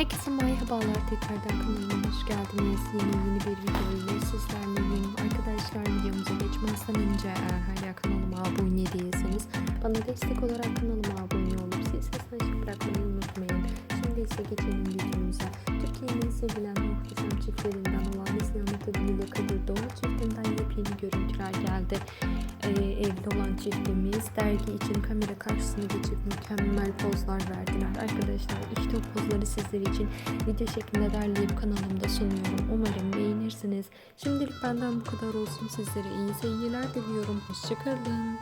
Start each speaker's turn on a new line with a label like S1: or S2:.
S1: Herkese merhabalar tekrardan kanalıma hoş geldiniz. Yeni yeni bir video ile sizlerleyim. Arkadaşlar videomuza geçmezden önce eğer hala kanalıma abone değilseniz bana destek olarak kanalıma abone olup sesini açık bırakmayı unutmayın. Şimdi ise geçelim videomuza. Türkiye'nin sevilen muhteşem çiftlerinden olan Neslihan Atagül ile Kadir Doğu çiftinden yepyeni görüntüler geldi. Ee, evli olan çiftimiz dergi için kamera karşısına geçip mükemmel pozlar verdiler. O pozları sizler için video şeklinde derleyip kanalımda sunuyorum. Umarım beğenirsiniz. Şimdilik benden bu kadar olsun. Sizlere iyi seyirler diliyorum. Hoşçakalın.